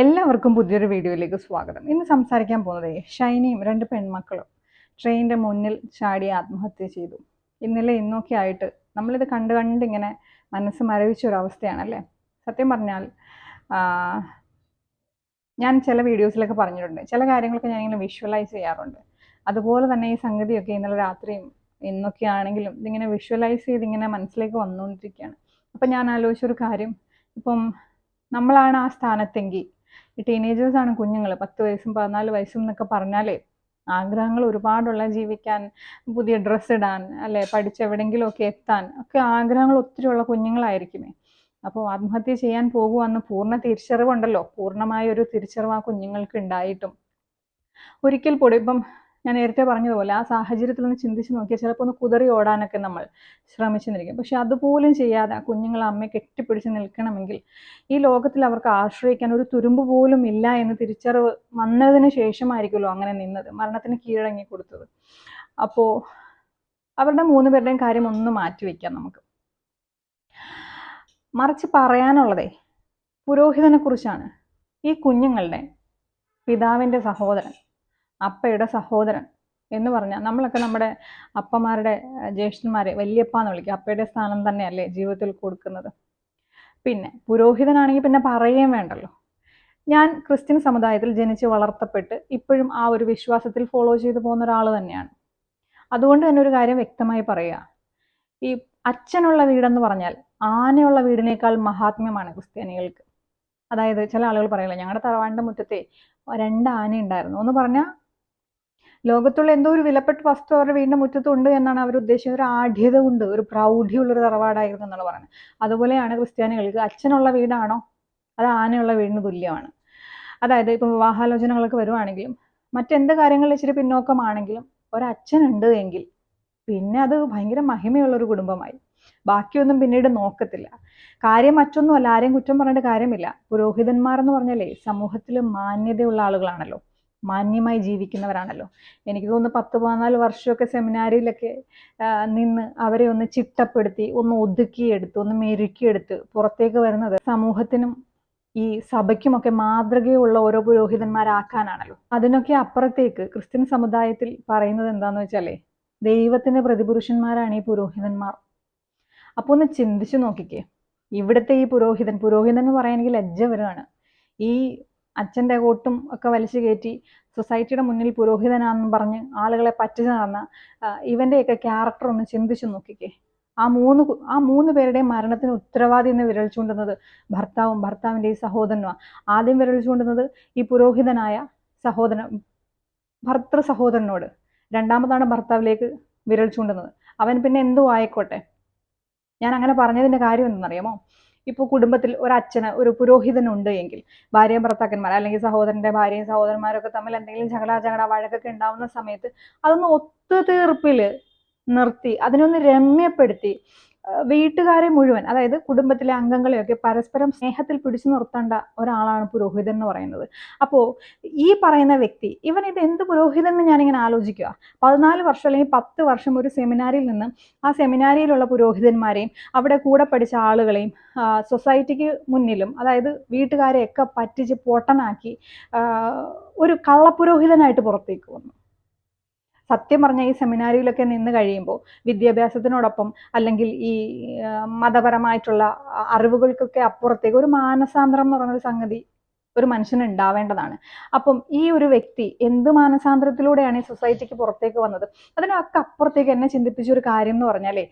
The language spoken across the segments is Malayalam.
എല്ലാവർക്കും പുതിയൊരു വീഡിയോയിലേക്ക് സ്വാഗതം. ഇന്ന് സംസാരിക്കാൻ പോകുന്നത് ഷൈനിയും രണ്ട് പെൺമക്കളും ട്രെയിനിന്റെ മുന്നിൽ ചാടി ആത്മഹത്യ ചെയ്തു. ഇന്നലെ ഇന്നൊക്കെ ആയിട്ട് നമ്മളിത് കണ്ട് കണ്ട് ഇങ്ങനെ മനസ്സ് മരവിച്ച ഒരു അവസ്ഥയാണല്ലേ? സത്യം പറഞ്ഞാൽ ഞാൻ ചില വീഡിയോസിലൊക്കെ പറഞ്ഞിട്ടുണ്ട്. ചില കാര്യങ്ങളൊക്കെ ഞാനിങ്ങനെ വിഷ്വലൈസ് ചെയ്യാറുണ്ട്. അതുപോലെ തന്നെ ഈ സംഗതിയൊക്കെ ഇന്നലെ രാത്രിയും ഇന്നൊക്കെ ആണെങ്കിലും ഇതിങ്ങനെ വിഷ്വലൈസ് ചെയ്ത് ഇങ്ങനെ മനസ്സിലേക്ക് വന്നുകൊണ്ടിരിക്കുകയാണ്. അപ്പം ഞാൻ ആലോചിച്ചൊരു കാര്യം. ഇപ്പം നമ്മളാണ് ആ സ്ഥാനത്തെങ്കിൽ ഈ ടീനേജേഴ്സ് ആണ് കുഞ്ഞുങ്ങൾ പത്ത് വയസ്സും പതിനാല് വയസ്സും എന്നൊക്കെ പറഞ്ഞാലേ ആഗ്രഹങ്ങൾ ഒരുപാടുള്ള ജീവിക്കാൻ പുതിയ ഡ്രസ്സ് ഇടാൻ അല്ലെ പഠിച്ച് ഒക്കെ എത്താൻ ഒക്കെ ആഗ്രഹങ്ങൾ ഒത്തിരി ഉള്ള കുഞ്ഞുങ്ങളായിരിക്കുമേ. അപ്പോൾ ആത്മഹത്യ ചെയ്യാൻ പോകുവാന്ന് പൂർണ തിരിച്ചറിവുണ്ടല്ലോ. പൂർണമായ ഒരു തിരിച്ചറിവ് ആ കുഞ്ഞുങ്ങൾക്ക് ഉണ്ടായിട്ടും. ഒരിക്കൽ കൂടി ഇപ്പം ഞാൻ നേരത്തെ പറഞ്ഞതുപോലെ ആ സാഹചര്യത്തിൽ ഒന്ന് ചിന്തിച്ച് നോക്കിയാൽ ചിലപ്പോൾ ഒന്ന് കുതറി ഓടാനൊക്കെ നമ്മൾ ശ്രമിച്ചെന്നിരിക്കും. പക്ഷെ അതുപോലും ചെയ്യാതെ ആ കുഞ്ഞുങ്ങൾ അമ്മയെ കെട്ടിപ്പിടിച്ച് നിൽക്കണമെങ്കിൽ ഈ ലോകത്തിൽ അവർക്ക് ആശ്രയിക്കാൻ ഒരു തുരുമ്പ് പോലും ഇല്ല എന്ന് തിരിച്ചറിവ് വന്നതിന് ശേഷമായിരിക്കുമല്ലോ അങ്ങനെ നിന്നത് മരണത്തിന് കീഴടങ്ങി കൊടുത്തത്. അപ്പോൾ അവരുടെ മൂന്ന് പേരുടെയും കാര്യം ഒന്ന് മാറ്റി വയ്ക്കാം നമുക്ക്. മറിച്ച് പറയാനുള്ളതേ പുരോഹിതനെ കുറിച്ചാണ് ഈ കുഞ്ഞുങ്ങളുടെ പിതാവിന്റെ സഹോദരൻ. അപ്പയുടെ സഹോദരൻ എന്ന് പറഞ്ഞാൽ നമ്മളൊക്കെ നമ്മുടെ അപ്പമാരുടെ ജ്യേഷ്ഠന്മാരെ വല്യപ്പ എന്ന് വിളിക്കുക അപ്പയുടെ സ്ഥാനം തന്നെയല്ലേ ജീവിതത്തിൽ കൊടുക്കുന്നത്. പിന്നെ പുരോഹിതനാണെങ്കിൽ പിന്നെ പറയുകയും വേണ്ടല്ലോ. ഞാൻ ക്രിസ്ത്യൻ സമുദായത്തിൽ ജനിച്ച് വളർത്തപ്പെട്ട് ഇപ്പോഴും ആ ഒരു വിശ്വാസത്തിൽ ഫോളോ ചെയ്തു പോകുന്ന ഒരാൾ തന്നെയാണ്. അതുകൊണ്ട് തന്നെ ഒരു കാര്യം വ്യക്തമായി പറയുക. ഈ അച്ഛനുള്ള വീടെന്ന് പറഞ്ഞാൽ ആനയുള്ള വീടിനേക്കാൾ മഹാത്മ്യമാണ് ക്രിസ്ത്യാനികൾക്ക്. അതായത് ചില ആളുകൾ പറയില്ല ഞങ്ങളുടെ തറവാടിന്റെ മുറ്റത്തെ രണ്ട് ആന ഉണ്ടായിരുന്നു ഒന്ന് പറഞ്ഞാൽ ലോകത്തുള്ള എന്തോ ഒരു വിലപ്പെട്ട വസ്തു അവരുടെ വീടിന്റെ മുറ്റത്തുണ്ട് എന്നാണ് അവർ ഉദ്ദേശിച്ചത്. ഒരു ആഢ്യത ഉണ്ട് ഒരു പ്രൗഢിയുള്ളൊരു തറവാടായിരുന്നു എന്നാണ് പറയുന്നത്. അതുപോലെയാണ് ക്രിസ്ത്യാനികൾക്ക് അച്ഛനുള്ള വീടാണോ? അത് ആനയുള്ള വീടിന് തുല്യമാണ്? അതായത് ഇപ്പോൾ വിവാഹാലോചനകളൊക്കെ വരുവാണെങ്കിലും മറ്റെന്ത് കാര്യങ്ങളിൽ ഇച്ചിരി പിന്നോക്കമാണെങ്കിലും ഒരച്ഛനുണ്ട് എങ്കിൽ പിന്നെ അത് ഭയങ്കര മഹിമയുള്ള ഒരു കുടുംബമായി. ബാക്കിയൊന്നും പിന്നീട് നോക്കത്തില്ല. കാര്യം മറ്റൊന്നുമല്ല ആരെയും കുറ്റം പറഞ്ഞിട്ട് കാര്യമില്ല. പുരോഹിതന്മാർ എന്ന് പറഞ്ഞാലേ സമൂഹത്തിൽ മാന്യതയുള്ള ആളുകളാണല്ലോ. മാന്യമായി ജീവിക്കുന്നവരാണല്ലോ. എനിക്ക് തോന്നുന്നു പത്ത് പതിനാല് വർഷമൊക്കെ സെമിനാരിയിലൊക്കെ നിന്ന് അവരെ ഒന്ന് ചിട്ടപ്പെടുത്തി ഒന്ന് ഒതുക്കിയെടുത്ത് ഒന്ന് മെരുക്കിയെടുത്ത് പുറത്തേക്ക് വരുന്നത് സമൂഹത്തിനും ഈ സഭയ്ക്കുമൊക്കെ മാതൃകയുള്ള ഓരോ പുരോഹിതന്മാരാക്കാനാണല്ലോ. അതിനൊക്കെ അപ്പുറത്തേക്ക് ക്രിസ്ത്യൻ സമുദായത്തിൽ പറയുന്നത് എന്താന്ന് വെച്ചാലേ ദൈവത്തിന്റെ പ്രതിപുരുഷന്മാരാണ് ഈ പുരോഹിതന്മാർ. അപ്പോൾ ഒന്ന് ചിന്തിച്ചു നോക്കിക്കേ. ഇവിടുത്തെ ഈ പുരോഹിതൻ പുരോഹിതൻ എന്ന് പറയാനെങ്കിൽ ലജ്ജ വരികയാണ് ഈ അച്ഛന്റെ കോട്ടും ഒക്കെ വലിച്ചു കയറ്റി സൊസൈറ്റിയുടെ മുന്നിൽ പുരോഹിതനാണെന്ന് പറഞ്ഞ് ആളുകളെ പറ്റിച്ചു നടന്ന ഇവന്റെയൊക്കെ ക്യാരക്ടർ ഒന്ന് ചിന്തിച്ചു നോക്കിക്കേ. ആ മൂന്ന് ആ മൂന്ന് പേരുടെയും മരണത്തിന് ഉത്തരവാദി എന്ന് വിരൽ ചൂണ്ടുന്നത് ഭർത്താവും ഭർത്താവിന്റെ ഈ സഹോദരനുമാണ് ആദ്യം വിരൽ ചൂണ്ടുന്നത് ഈ പുരോഹിതനായ സഹോദരൻ ഭർത്തൃ സഹോദരനോട്. രണ്ടാമതാണ് ഭർത്താവിലേക്ക് വിരൽ ചൂണ്ടുന്നത്. അവൻ പിന്നെ എന്തോ ആയിക്കോട്ടെ. ഞാൻ അങ്ങനെ പറഞ്ഞതിന്റെ കാര്യം എന്തെന്നറിയാമോ? ഇപ്പോൾ കുടുംബത്തിൽ ഒരു അച്ഛന് ഒരു പുരോഹിതനുണ്ട് എങ്കിൽ ഭാര്യയും ഭർത്താക്കന്മാർ അല്ലെങ്കിൽ സഹോദരന്റെ ഭാര്യയും സഹോദരന്മാരൊക്കെ തമ്മിൽ എന്തെങ്കിലും ചകട ചകട വഴക്കൊക്കെ ഉണ്ടാവുന്ന സമയത്ത് അതൊന്ന് ഒത്തുതീർപ്പിൽ നിർത്തി അതിനൊന്ന് രമ്യപ്പെടുത്തി വീട്ടുകാരെ മുഴുവൻ അതായത് കുടുംബത്തിലെ അംഗങ്ങളെയൊക്കെ പരസ്പരം സ്നേഹത്തിൽ പിടിച്ചു നിർത്തേണ്ട ഒരാളാണ് പുരോഹിതൻ എന്ന് പറയുന്നത്. അപ്പോൾ ഈ പറയുന്ന വ്യക്തി ഇവൻ ഇത് എന്ത് പുരോഹിതൻ എന്ന് ഞാനിങ്ങനെ ആലോചിക്കുക പതിനാല് വർഷം അല്ലെങ്കിൽ പത്ത് വർഷം ഒരു സെമിനാരിൽ നിന്ന് ആ സെമിനാരിയിലുള്ള പുരോഹിതന്മാരെയും അവിടെ കൂടെ പഠിച്ച ആളുകളെയും സൊസൈറ്റിക്ക് മുന്നിലും അതായത് വീട്ടുകാരെയൊക്കെ പറ്റിച്ച് പൊട്ടനാക്കി ഒരു കള്ളപുരോഹിതനായിട്ട് പുറത്തേക്ക് വന്നു. സത്യം പറഞ്ഞാൽ ഈ സെമിനാരിയിലൊക്കെ നിന്ന് കഴിയുമ്പോൾ വിദ്യാഭ്യാസത്തിനോടൊപ്പം അല്ലെങ്കിൽ ഈ മതപരമായിട്ടുള്ള അറിവുകൾക്കൊക്കെ അപ്പുറത്തേക്ക് ഒരു മാനസാന്തരം എന്ന് ഒരു സംഗതി ഒരു മനുഷ്യന് ഉണ്ടാവേണ്ടതാണ്. അപ്പം ഈ ഒരു വ്യക്തി എന്ത് മാനസാന്തരത്തിലൂടെയാണ് ഈ സൊസൈറ്റിക്ക് പുറത്തേക്ക് വന്നത്? അതിനൊക്കെ അപ്പുറത്തേക്ക് എന്നെ ചിന്തിപ്പിച്ച ഒരു കാര്യം എന്ന് പറഞ്ഞാലേ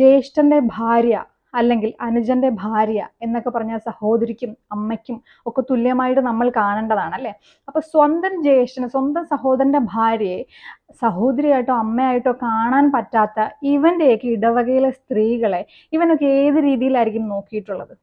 ജ്യേഷ്ഠന്റെ ഭാര്യ അല്ലെങ്കിൽ അനുജന്റെ ഭാര്യ എന്നൊക്കെ പറഞ്ഞാൽ സഹോദരിക്കും അമ്മയ്ക്കും ഒക്കെ തുല്യമായിട്ട് നമ്മൾ കാണേണ്ടതാണ് അല്ലേ അപ്പൊ സ്വന്തം ജ്യേഷ്ഠന് സ്വന്തം സഹോദരന്റെ ഭാര്യയെ സഹോദരിയായിട്ടോ അമ്മയായിട്ടോ കാണാൻ പറ്റാത്ത ഇവന്റെയൊക്കെ ഇടവകയിലെ സ്ത്രീകളെ ഇവനൊക്കെ ഏത് രീതിയിലായിരിക്കും നോക്കിയിട്ടുള്ളത്?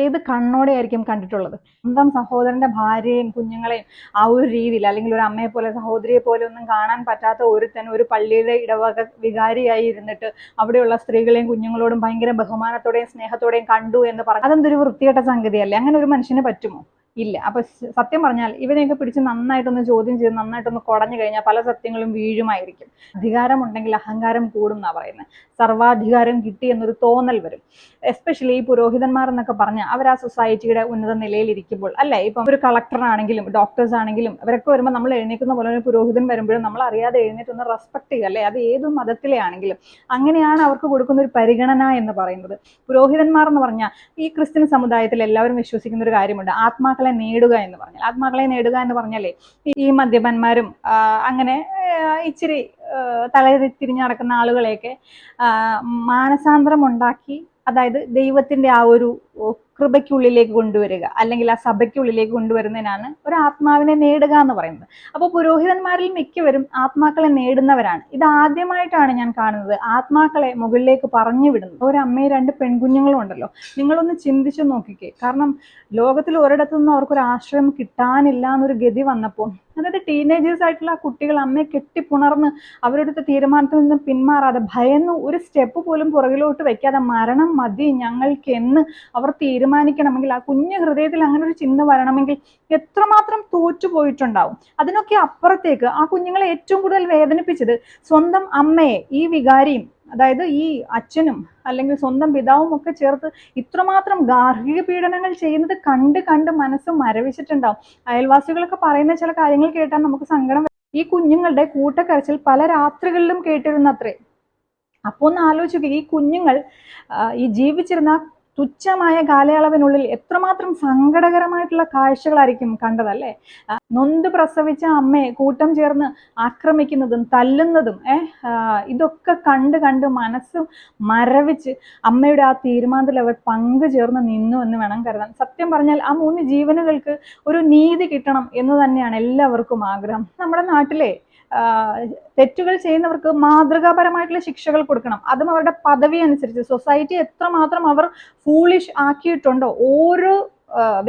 ഏത് കണ്ണോടെയായിരിക്കും കണ്ടിട്ടുള്ളത്? സ്വന്തം സഹോദരന്റെ ഭാര്യയും കുഞ്ഞുങ്ങളെയും ആ ഒരു രീതിയിൽ അല്ലെങ്കിൽ ഒരു അമ്മയെ പോലെ സഹോദരിയെ പോലെ ഒന്നും കാണാൻ പറ്റാത്ത ഒരുത്തൻ ഒരു പള്ളിയുടെ ഇടവക വികാരിയായി ഇരുന്നിട്ട് അവിടെയുള്ള സ്ത്രീകളെയും കുഞ്ഞുങ്ങളോടും ഭയങ്കര ബഹുമാനത്തോടെയും സ്നേഹത്തോടെയും കണ്ടു എന്ന് പറഞ്ഞു അതെന്തൊരു വൃത്തികെട്ട സംഗതിയല്ലേ? അങ്ങനെ ഒരു മനുഷ്യന് പറ്റുമോ? ഇല്ല. അപ്പൊ സത്യം പറഞ്ഞാൽ ഇവനെയൊക്കെ പിടിച്ച് നന്നായിട്ടൊന്ന് ചോദ്യം ചെയ്ത് നന്നായിട്ടൊന്ന് കുടഞ്ഞു കഴിഞ്ഞാൽ പല സത്യങ്ങളും വീഴുമായിരിക്കും. അധികാരമുണ്ടെങ്കിൽ അഹങ്കാരം കൂടും എന്നാ പറയുന്നത് സർവാധികാരം കിട്ടി എന്നൊരു തോന്നൽ വരും. എസ്പെഷ്യലി ഈ പുരോഹിതന്മാർ എന്നൊക്കെ പറഞ്ഞാൽ അവർ ആ സൊസൈറ്റിയുടെ ഉന്നത നിലയിലിരിക്കുമ്പോൾ അല്ലെ? ഇപ്പം ഒരു കളക്ടറാണെങ്കിലും ഡോക്ടേഴ്സ് ആണെങ്കിലും അവരൊക്കെ വരുമ്പോൾ നമ്മൾ എഴുന്നേൽക്കുന്ന പോലെ ഒരു പുരോഹിതൻ വരുമ്പോഴും നമ്മൾ അറിയാതെ എഴുന്നേറ്റ് ഒന്ന് റെസ്പെക്ട് ചെയ്യുക അല്ലേ? അത് ഏത് മതത്തിലെ ആണെങ്കിലും അങ്ങനെയാണ് അവർക്ക് കൊടുക്കുന്ന ഒരു പരിഗണന എന്ന് പറയുന്നത്. പുരോഹിതന്മാർ എന്ന് പറഞ്ഞാൽ ഈ ക്രിസ്ത്യൻ സമുദായത്തിൽ എല്ലാവരും വിശ്വസിക്കുന്ന ഒരു കാര്യമുണ്ട്. ആത്മാക്കളെ നേടുക എന്ന് പറഞ്ഞാൽ ആത്മാക്കളെ നേടുക എന്ന് പറഞ്ഞാലേ ഈ മദ്യപന്മാരും അങ്ങനെ ഇച്ചിരി തലതിരിഞ്ഞ് നടക്കുന്ന ആളുകളെയൊക്കെ മാനസാന്തരം ഉണ്ടാക്കി അതായത് ദൈവത്തിന്റെ ആ ഒരു കൃപയ്ക്കുള്ളിലേക്ക് കൊണ്ടുവരിക അല്ലെങ്കിൽ ആ സഭയ്ക്കുള്ളിലേക്ക് കൊണ്ടുവരുന്നതിനാണ് ഒരു ആത്മാവിനെ നേടുക എന്ന് പറയുന്നത്. അപ്പോൾ പുരോഹിതന്മാരിൽ മിക്കവരും ആത്മാക്കളെ നേടുന്നവരാണ്. ഇത് ആദ്യമായിട്ടാണ് ഞാൻ കാണുന്നത്. ആത്മാക്കളെ മുകളിലേക്ക് പറഞ്ഞു വിടുന്നത്. ഒരു അമ്മയും രണ്ട് പെൺകുഞ്ഞുങ്ങളും ഉണ്ടല്ലോ. നിങ്ങളൊന്ന് ചിന്തിച്ചു നോക്കിക്കേ. കാരണം ലോകത്തിൽ ഒരിടത്തു നിന്നും അവർക്കൊരു ആശ്രയം കിട്ടാനില്ല എന്നൊരു ഗതി വന്നപ്പോൾ അതായത് ടീനേജേഴ്സ് ആയിട്ടുള്ള ആ കുട്ടികൾ അമ്മയെ കെട്ടിപ്പുണർന്ന് അവരെടുത്ത തീരുമാനത്തിൽ നിന്ന് പിന്മാറാതെ ഭയന്ന് ഒരു സ്റ്റെപ്പ് പോലും പുറകിലോട്ട് വെക്കാതെ മരണം മതി ഞങ്ങൾക്ക് എന്ന് അവർ തീരുമാനിക്കണമെങ്കിൽ ആ കുഞ്ഞു ഹൃദയത്തിൽ അങ്ങനെ ഒരു ചിന്ത വരണമെങ്കിൽ എത്രമാത്രം തോറ്റുപോയിട്ടുണ്ടാവും അതിനൊക്കെ അപ്പുറത്തേക്ക് ആ കുഞ്ഞുങ്ങളെ ഏറ്റവും കൂടുതൽ വേദനിപ്പിച്ചത് സ്വന്തം അമ്മയെ ഈ വികാരിയും അതായത് ഈ അച്ഛനും അല്ലെങ്കിൽ സ്വന്തം പിതാവും ഒക്കെ ചേർത്ത് ഇത്രമാത്രം ഗാർഹിക പീഡനങ്ങൾ ചെയ്യുന്നത് കണ്ട് കണ്ട് മനസ്സ് മരവിച്ചിട്ടുണ്ടാവും. അയൽവാസികളൊക്കെ പറയുന്ന ചില കാര്യങ്ങൾ കേട്ടാൽ നമുക്ക് സങ്കടം ഈ കുഞ്ഞുങ്ങളുടെ കൂട്ടക്കരച്ചിൽ പല രാത്രികളിലും കേട്ടിരുന്നത്രേ. അപ്പോ ഒന്ന് ആലോചിക്കുക ഈ കുഞ്ഞുങ്ങൾ ഈ ജീവിച്ചിരുന്ന തുച്ഛമായ കാലയളവിനുള്ളിൽ എത്രമാത്രം സങ്കടകരമായിട്ടുള്ള കാഴ്ചകളായിരിക്കും കണ്ടതല്ലേ? നൊന്ത് പ്രസവിച്ച അമ്മയെ കൂട്ടം ചേർന്ന് ആക്രമിക്കുന്നതും തല്ലുന്നതും ഇതൊക്കെ കണ്ട് കണ്ട് മനസ്സ് മരവിച്ച് അമ്മയുടെ ആ തീരുമാനത്തിൽ അവർ പങ്കു ചേർന്ന് നിന്നു എന്ന് വേണം കരുതാൻ. സത്യം പറഞ്ഞാൽ ആ മൂന്ന് ജീവനുകൾക്ക് ഒരു നീതി കിട്ടണം എന്ന് തന്നെയാണ് എല്ലാവർക്കും ആഗ്രഹം. നമ്മുടെ നാട്ടിലെ തെറ്റുകൾ ചെയ്യുന്നവർക്ക് മാതൃകാപരമായിട്ടുള്ള ശിക്ഷകൾ കൊടുക്കണം. അതും അവരുടെ പദവി അനുസരിച്ച്. സൊസൈറ്റി എത്രമാത്രം അവർ ഫൂളിഷ് ആക്കിയിട്ടുണ്ടോ? ഓരോ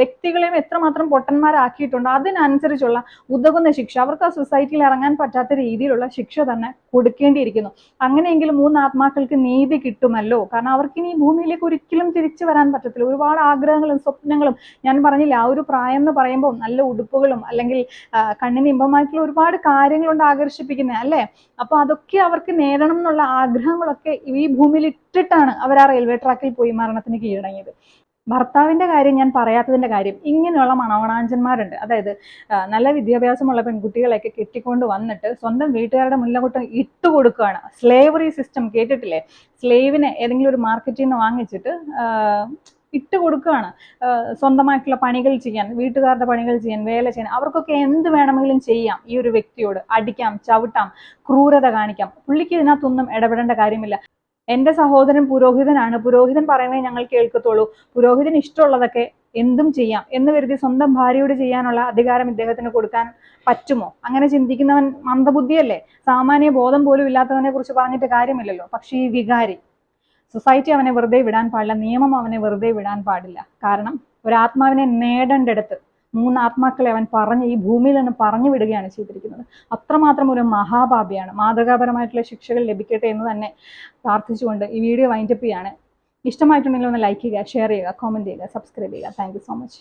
വ്യക്തികളെയും എത്രമാത്രം പൊട്ടന്മാരാക്കിയിട്ടുണ്ട്. അതിനനുസരിച്ചുള്ള ഉതകുന്ന ശിക്ഷ അവർക്ക് ആ സൊസൈറ്റിയിൽ ഇറങ്ങാൻ പറ്റാത്ത രീതിയിലുള്ള ശിക്ഷ തന്നെ കൊടുക്കേണ്ടിയിരിക്കുന്നു. അങ്ങനെയെങ്കിലും മൂന്ന് ആത്മാക്കൾക്ക് നീതി കിട്ടുമല്ലോ? കാരണം അവർക്ക് ഇനി ഭൂമിയിലേക്ക് ഒരിക്കലും തിരിച്ചു വരാൻ പറ്റത്തില്ല. ഒരുപാട് ആഗ്രഹങ്ങളും സ്വപ്നങ്ങളും ഞാൻ പറഞ്ഞില്ല ആ ഒരു പ്രായം എന്ന് പറയുമ്പോൾ നല്ല ഉടുപ്പുകളും അല്ലെങ്കിൽ കണ്ണിന് ഇമ്പമായിട്ടുള്ള ഒരുപാട് കാര്യങ്ങളുണ്ട് ആകർഷിപ്പിക്കുന്നത് അല്ലേ? അപ്പൊ അതൊക്കെ അവർക്ക് നേടണം എന്നുള്ള ആഗ്രഹങ്ങളൊക്കെ ഈ ഭൂമിയിൽ ഇട്ടിട്ടാണ് അവർ ആ റെയിൽവേ ട്രാക്കിൽ പോയി മരണത്തിന് കീഴടങ്ങിയത്. ഭർത്താവിന്റെ കാര്യം ഞാൻ പറയാത്തതിന്റെ കാര്യം ഇങ്ങനെയുള്ള മണവണാഞ്ചന്മാരുണ്ട്. അതായത് നല്ല വിദ്യാഭ്യാസമുള്ള പെൺകുട്ടികളെയൊക്കെ കെട്ടിക്കൊണ്ട് വന്നിട്ട് സ്വന്തം വീട്ടുകാരുടെ മുന്നിലോട്ട് ഇട്ട് കൊടുക്കുകയാണ്. സ്ലേവറി സിസ്റ്റം കേട്ടിട്ടില്ലേ? സ്ലേവിനെ ഏതെങ്കിലും ഒരു മാർക്കറ്റിൽ നിന്ന് വാങ്ങിച്ചിട്ട് ഇട്ട് കൊടുക്കുകയാണ്. സ്വന്തമായിട്ടുള്ള പണികൾ ചെയ്യാൻ വീട്ടുകാരുടെ പണികൾ ചെയ്യാൻ വേല ചെയ്യാൻ. അവർക്കൊക്കെ എന്ത് വേണമെങ്കിലും ചെയ്യാം ഈ ഒരു വ്യക്തിയോട്. അടിക്കാം ചവിട്ടാം ക്രൂരത കാണിക്കാം. പുള്ളിക്ക് ഇതിനകത്തൊന്നും ഇടപെടേണ്ട കാര്യമില്ല. എന്റെ സഹോദരൻ പുരോഹിതനാണ്. പുരോഹിതൻ പറയുന്നത് ഞങ്ങൾ കേൾക്കത്തുള്ളൂ. പുരോഹിതൻ ഇഷ്ടമുള്ളതൊക്കെ എന്തും ചെയ്യാം. എന്ന് കരുതി സ്വന്തം ഭാര്യയോട് ചെയ്യാനുള്ള അധികാരം ഇദ്ദേഹത്തിന് കൊടുക്കാൻ പറ്റുമോ? അങ്ങനെ ചിന്തിക്കുന്നവൻ മന്ദബുദ്ധിയല്ലേ? സാമാന്യ ബോധം പോലും ഇല്ലാത്തവനെ കുറിച്ച് പറഞ്ഞിട്ട് കാര്യമില്ലല്ലോ. പക്ഷേ ഈ വികാരി സൊസൈറ്റി അവനെ വെറുതെ വിടാൻ പാടില്ല. നിയമം അവനെ വെറുതെ വിടാൻ പാടില്ല. കാരണം ഒരു ആത്മാവിനെ നേടേണ്ടടുത്ത് മൂന്ന് ആത്മാക്കളെ അവൻ പറഞ്ഞ് ഈ ഭൂമിയിൽ നിന്ന് പറഞ്ഞു വിടുകയാണ് ചെയ്തിരിക്കുന്നത്. അത്രമാത്രം ഒരു മഹാപാപിയാണ് മാതൃകാപരമായിട്ടുള്ള ശിക്ഷകൾ ലഭിക്കട്ടെ എന്ന് തന്നെ പ്രാർത്ഥിച്ചുകൊണ്ട് ഈ വീഡിയോ വൈൻഡപ്പ് ചെയ്യാണ്. ഇഷ്ടമായിട്ടുണ്ടെങ്കിൽ ഒന്ന് ലൈക്ക് ചെയ്യുക ഷെയർ ചെയ്യുക കോമന്റ് ചെയ്യുക സബ്സ്ക്രൈബ് ചെയ്യുക. Thank so much